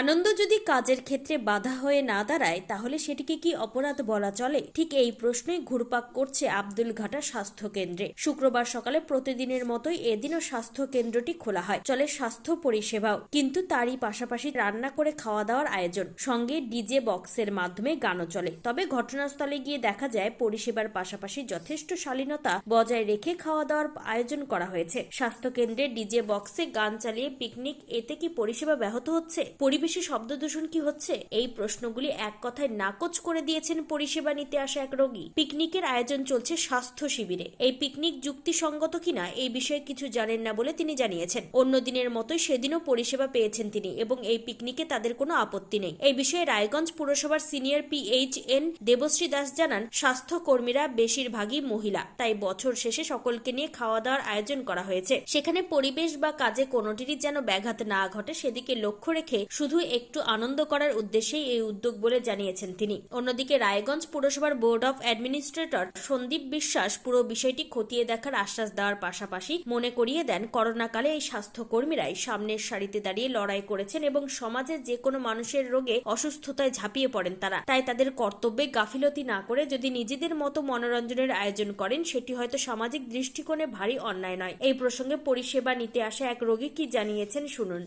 আনন্দ যদি কাজের ক্ষেত্রে বাধা হয়ে না দাঁড়ায়, তাহলে সেটিকে কি অপরাধ বলা চলে? ঠিক এই প্রশ্নই ঘুরপাক করছে আব্দুল ঘাটা স্বাস্থ্য কেন্দ্রে। শুক্রবার সকালে প্রতিদিনের মতোই এদিনও স্বাস্থ্য কেন্দ্রটি খোলা হয়। চলে স্বাস্থ্য পরিষেবাও। কিন্তু তারই পাশাপাশি রান্না করে খাওয়া দাওয়ার আয়োজন। সঙ্গে ডিজে বক্সের মাধ্যমে গানও চলে। তবে ঘটনাস্থলে গিয়ে দেখা যায়, পরিষেবার পাশাপাশি যথেষ্ট শালীনতা বজায় রেখে খাওয়া দাওয়ার আয়োজন করা হয়েছে। স্বাস্থ্য কেন্দ্রে ডিজে বক্সে গান চালিয়ে পিকনিক, এতে কি পরিষেবা ব্যাহত হচ্ছে? পরিবেশে শব্দ দূষণ কি হচ্ছে? এই প্রশ্নগুলি এক কথায় নাকচ করে দিয়েছেন পরিষেবা নিতে আসা এক রোগী। পিকনিকের আয়োজন চলছে স্বাস্থ্য শিবিরে। এই পিকনিক যুক্তিসঙ্গত কিনা এই বিষয়ে কিছু জানেন না বলে তিনি জানিয়েছেন। অন্য দিনের মতোই সেদিনও পরিষেবা পেয়েছেন তিনি এবং এই পিকনিকে তাদের কোনো আপত্তি নেই। এই বিষয়ে রায়গঞ্জ পুরসভার senior PH N Debashree Das জানান স্বাস্থ্য কর্মীরা বেশিরভাগই মহিলা, তাই বছর শেষে সকলকে নিয়ে খাওয়া দাওয়ার আয়োজন করা হয়েছে। সেখানে পরিবেশ বা কাজে কোনোটিরই যেন ব্যাঘাত না ঘটে, সেদিকে লক্ষ্য রেখে শুধু একটু আনন্দ করার উদ্দেশ্যেই এই উদ্যোগ বলে জানিয়েছেন তিনি। অন্যদিকে রায়গঞ্জ পুরসভার বোর্ড অফ অ্যাডমিনিস্ট্রেটর সন্দীপ বিশ্বাস পুরো বিষয়টি খতিয়ে দেখার আশ্বাস দেওয়ার পাশাপাশি মনে করিয়ে দেন, করোনাকালে এই স্বাস্থ্যকর্মীরাই সামনের সারিতে দাঁড়িয়ে লড়াই করেছেন এবং সমাজের যে কোনো মানুষের রোগে অসুস্থতায় ঝাঁপিয়ে পড়েন তারা। তাই তাদের কর্তব্যে গাফিলতি না করে যদি নিজেদের মতো মনোরঞ্জনের আয়োজন করেন, সেটি হয়তো সামাজিক দৃষ্টিকোণে ভারী অন্যায় নয়। এই প্রসঙ্গে পরিষেবা নিতে আসা এক রোগী কি জানিয়েছেন শুনুন।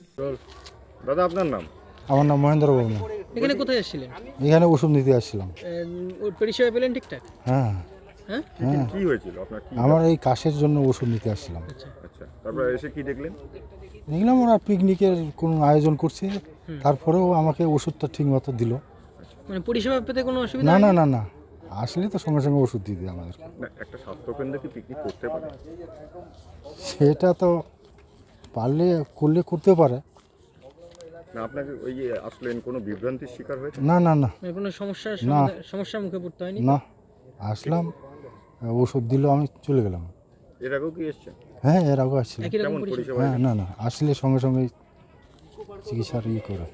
দাদা আপনার নাম? আমার নাম মহেন্দ্র বর্মা এখানে কোথায় এসেছিলেন এখানে ওষুধ নিতে আসছিলাম। ওর পরিষেবা পেলেন ঠিকঠাক? হ্যাঁ। হ্যাঁ? হ্যাঁ। কি হয়েছিল? আপনার কি আমার এই কাশের জন্য ওষুধ নিতে আসছিলাম। আচ্ছা। আচ্ছা। তারপরে এসে কি দেখলেন? দেখলাম ওরা পিকনিকের কোনো আয়োজন করছে। তারপরেও আমাকে ওষুধটা ঠিক মতো দিল। মানে পরিষেবা পেতে কোনো অসুবিধা না না না না। আসলে তো সঙ্গে সঙ্গে ওষুধ দিয়ে দেয় আমাদের না একটা স্বাস্থ্যকেন্দ্রে কি পিকনিক করতে পারে? সেটা তো পারলে করলে করতে পারে। না আপনাকে ওই যে আসলেন কোনো বিভ্রান্তির শিকার হয়েছে না না না। মানে কোনো সমস্যার না। সমস্যার মুখে পড়তে হয়নি? না। আসলাম ওষুধ দিল আমি চলে গেলাম। এর আগেও কি এসছেন? হ্যাঁ এর আগে আসছিল একই রকম কেমন পরিষেবা? পরিষেবা হ্যাঁ না না আসলে সঙ্গে সঙ্গে চিকিৎসার ই করে।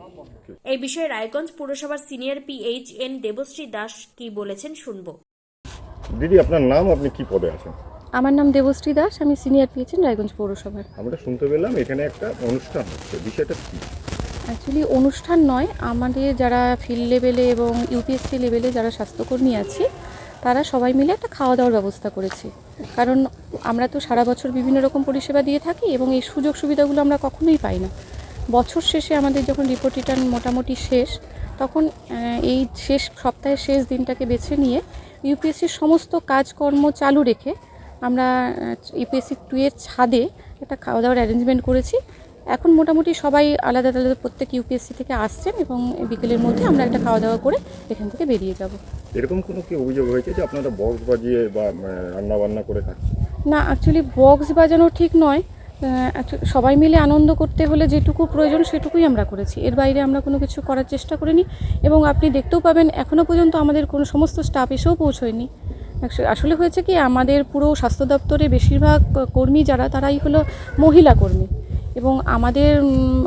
এই বিষয়ে রায়গঞ্জ পুরসভার senior PH N Debashree Das কি বলেছেন শুনব। দিদি আপনার নাম আপনি কি পদে আছেন? আমার নাম দেবশ্রী দাস আমি সিনিয়র পেয়েছেন রায়গঞ্জ পৌরসভার। আমরা শুনতে পেলাম এখানে একটা অনুষ্ঠান হচ্ছে। বিষয়টা কি? অ্যাকচুয়ালি অনুষ্ঠান নয়, আমাদের যারা ফিল্ড লেভেলে এবং ইউপিএসসি লেভেলে যারা স্বাস্থ্যকর্মী আছে, তারা সবাই মিলে একটা খাওয়া দাওয়ার ব্যবস্থা করেছে। কারণ আমরা তো সারা বছর বিভিন্ন রকম পরিষেবা দিয়ে থাকি এবং এই সুযোগ সুবিধাগুলো আমরা কখনোই পাই না। বছর শেষে আমাদের যখন রিপোর্ট রিটার্ন মোটামুটি শেষ, তখন এই শেষ, সপ্তাহের শেষ দিনটাকে বেছে নিয়ে ইউপিএসসির সমস্ত কাজকর্ম চালু রেখে আমরা ইউপিএসসি টু এর ছাদে একটা খাওয়া দাওয়ার অ্যারেঞ্জমেন্ট করেছি। এখন মোটামুটি সবাই আলাদা আলাদা প্রত্যেক ইউপিএসসি থেকে আসছেন এবং বিকেলের মধ্যে আমরা একটা খাওয়া দাওয়া করে এখান থেকে বেরিয়ে যাব। এরকম কোনো কি অভিযোগ হয়েছে যে আপনারা বক্স বাজিয়ে বা রান্না বান্না করে খাচ্ছেন? না অ্যাকচুয়ালি বক্স বাজানো ঠিক নয়। সবাই মিলে আনন্দ করতে হলে যেটুকু প্রয়োজন সেটুকুই আমরা করেছি। এর বাইরে আমরা কোনো কিছু করার চেষ্টা করিনি এবং আপনি দেখতেও পাবেন এখনও পর্যন্ত আমাদের কোনো সমস্ত স্টাফ এসেও পৌঁছয়নি। আসলে হয়েছে কি আমাদের পুরো স্বাস্থ্য দপ্তরে বেশিরভাগ কর্মী যারা তারাই হলো মহিলা কর্মী। এবং আমাদের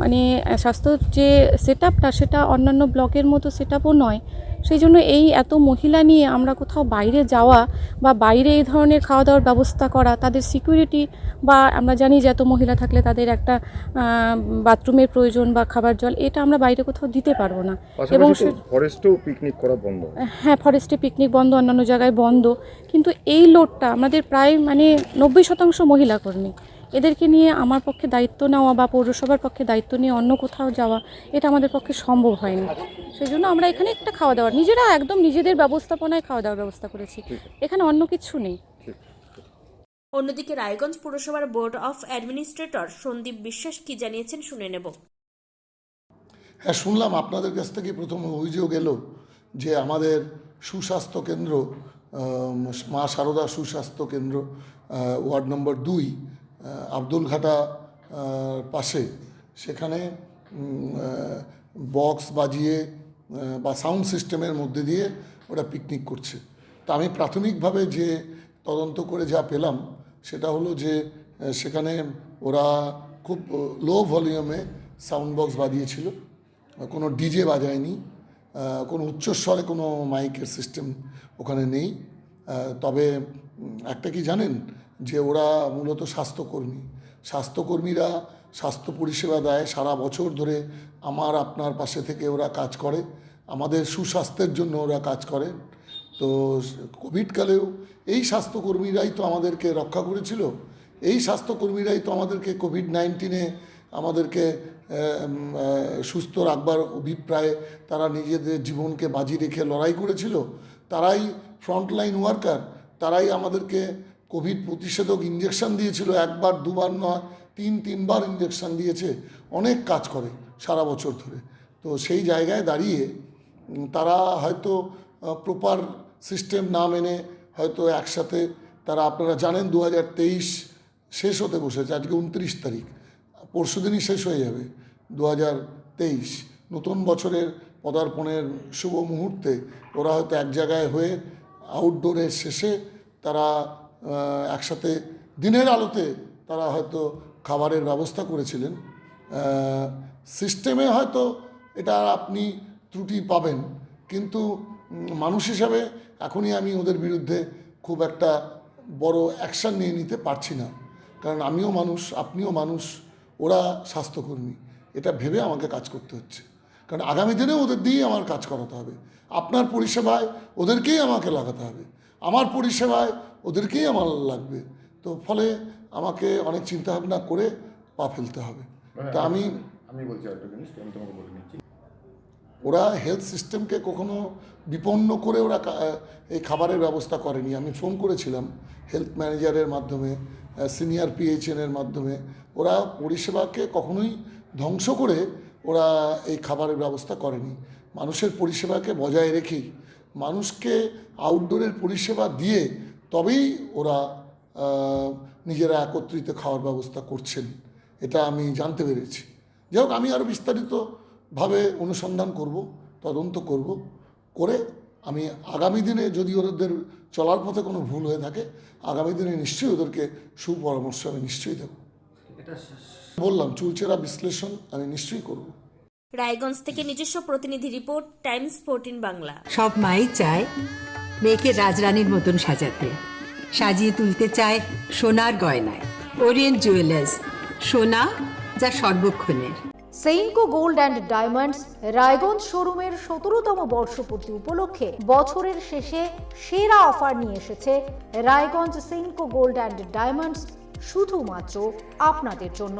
মানে স্বাস্থ্য যে সেট আপটা সেটা অন্যান্য ব্লকের মতো সেট আপও নয় সেই জন্য এই এত মহিলা নিয়ে আমরা কোথাও বাইরে যাওয়া বা বাইরে এই ধরনের খাওয়া দাওয়ার ব্যবস্থা করা তাদের সিকিউরিটি বা আমরা জানি যে এত মহিলা থাকলে তাদের একটা বাথরুমের প্রয়োজন বা খাবার জল এটা আমরা বাইরে কোথাও দিতে পারব না। এবং ফরেস্টেও পিকনিক করা বন্ধ। হ্যাঁ ফরেস্টে পিকনিক বন্ধ অন্যান্য জায়গায় বন্ধ কিন্তু এই লোডটা আমাদের প্রায় মানে নব্বই শতাংশ মহিলা কর্মী। এদেরকে নিয়ে আমার পক্ষে দায়িত্ব নেওয়া বা পৌরসভার পক্ষে দায়িত্ব নিয়ে অন্য কোথাও যাওয়া এটা আমাদের পক্ষে সম্ভব হয়নি। সেই জন্য আমরা এখানে একটা খাওয়া দাওয়ার নিজেরা একদম নিজেদের ব্যবস্থাপনায় খাওয়া দাওয়ার ব্যবস্থা করেছি। এখানে অন্য কিছু নেই। অন্যদিকে রায়গঞ্জ পুরসভার বোর্ড অফ অ্যাডমিনিস্ট্রেটর সন্দীপ বিশ্বাস কি জানিয়েছেন শুনে নেব। হ্যাঁ শুনলাম আপনাদের কাছ থেকে প্রথম অভিযোগ এলো যে আমাদের সুস্বাস্থ্য কেন্দ্র মা সারদা সুস্বাস্থ্য কেন্দ্র ওয়ার্ড নম্বর দুই আব্দুলঘাটা পাশে। সেখানে বক্স বাজিয়ে বা সাউন্ড সিস্টেমের মধ্যে দিয়ে ওরা পিকনিক করছে। তা আমি প্রাথমিকভাবে যে তদন্ত করে যা পেলাম, সেটা হলো যে সেখানে ওরা খুব লো ভলিউমে সাউন্ড বক্স বাজিয়েছিল। কোনো ডিজে বাজায়নি কোনো উচ্চস্বরে কোনো মাইকের সিস্টেম ওখানে নেই। তবে একটা কি জানেন যে ওরা মূলত স্বাস্থ্যকর্মী। স্বাস্থ্যকর্মীরা স্বাস্থ্য পরিষেবা দেয় সারা বছর ধরে। আমার, আপনার পাশে থেকে ওরা কাজ করে। আমাদের সুস্বাস্থ্যের জন্য ওরা কাজ করে। তো কোভিডকালেও এই স্বাস্থ্যকর্মীরাই তো আমাদেরকে রক্ষা করেছিল। এই স্বাস্থ্যকর্মীরাই তো আমাদেরকে কোভিড নাইন্টিনে আমাদেরকে সুস্থ রাখবার অভিপ্রায়ে তারা নিজেদের জীবনকে বাজি রেখে লড়াই করেছিল। তারাই ফ্রন্টলাইন ওয়ার্কার। তারাই আমাদেরকে কোভিড প্রতিষেধক ইঞ্জেকশন দিয়েছিল, একবার, দুবার নয়, তিন, তিনবার ইঞ্জেকশন দিয়েছে, অনেক কাজ করে সারা বছর ধরে। তো সেই জায়গায় দাঁড়িয়ে তারা হয়তো প্রপার সিস্টেম না মেনে হয়তো একসাথে, তারা আপনারা জানেন দু হাজার তেইশ শেষ হতে বসেছে, আজকে উনত্রিশ তারিখ, পরশু দিনই শেষ হয়ে যাবে দু নতুন বছরের পদার্পণের শুভ মুহূর্তে ওরা হয়তো এক জায়গায় হয়ে আউটডোরের শেষে তারা একসাথে দিনের আলোতে তারা হয়তো খাবারের ব্যবস্থা করেছিলেন। সিস্টেমে হয়তো এটা আপনি ত্রুটি পাবেন, কিন্তু মানুষ হিসাবে এখনই আমি ওদের বিরুদ্ধে খুব একটা বড় অ্যাকশান নিয়ে নিতে পারছি না। কারণ আমিও মানুষ, আপনিও মানুষ, ওরা স্বাস্থ্যকর্মী। এটা ভেবে আমাকে কাজ করতে হচ্ছে। কারণ আগামী দিনে ওদের দিয়েই আমার কাজ করাতে হবে। আপনার পরিষেবায় ওদেরকেই আমাকে লাগাতে হবে। আমার পরিষেবায় ওদেরকেই আমার লাগবে। তো ফলে আমাকে অনেক চিন্তাভাবনা করে পা ফেলতে হবে। তা আমি আমি বলছি একটা জিনিস আমি তোমাকে বলে নিচ্ছি। ওরা হেলথ সিস্টেমকে কখনো বিপন্ন করে ওরা এই খাবারের ব্যবস্থা করেনি। আমি ফোন করেছিলাম হেলথ ম্যানেজারের মাধ্যমে সিনিয়র পিএইচএনের মাধ্যমে। ওরা পরিষেবাকে কখনোই ধ্বংস করে ওরা এই খাবারের ব্যবস্থা করেনি। মানুষের পরিষেবাকে বজায় রেখেই মানুষকে আউটডোরের পরিষেবা দিয়ে তবেই ওরা নিজেরা একত্রিত খাওয়ার ব্যবস্থা করছেন। এটা আমি জানতে পেরেছি। যাই হোক আমি আরও বিস্তারিতভাবে অনুসন্ধান করব তদন্ত করব করে আমি আগামী দিনে যদি ওদের চলার পথে কোনো ভুল হয়ে থাকে আগামী দিনে নিশ্চয়ই ওদেরকে সুপরামর্শ আমি নিশ্চয়ই দেব। বললাম চুলচেরা বিশ্লেষণ আমি নিশ্চয়ই করব। রায়গঞ্জ থেকে নিজস্ব প্রতিনিধি রিপোর্ট টাইমস ফোরটিন বাংলা। সব মাই চায় মেয়েকে রাজরানীর মতন সাজাতে। সাজিয়ে তুলতে চায় সোনার গয়নায়। ওরিয়েন্ট জুয়েলার্স সোনা যা সর্বক্ষণের। Senco gold and diamonds Raiganj শোরুমের সতেরোতম বর্ষপূর্তি উপলক্ষে বছরের শেষে সেরা অফার নিয়ে এসেছে Raiganj Senco gold and diamonds শুধুমাত্র আপনাদের জন্য।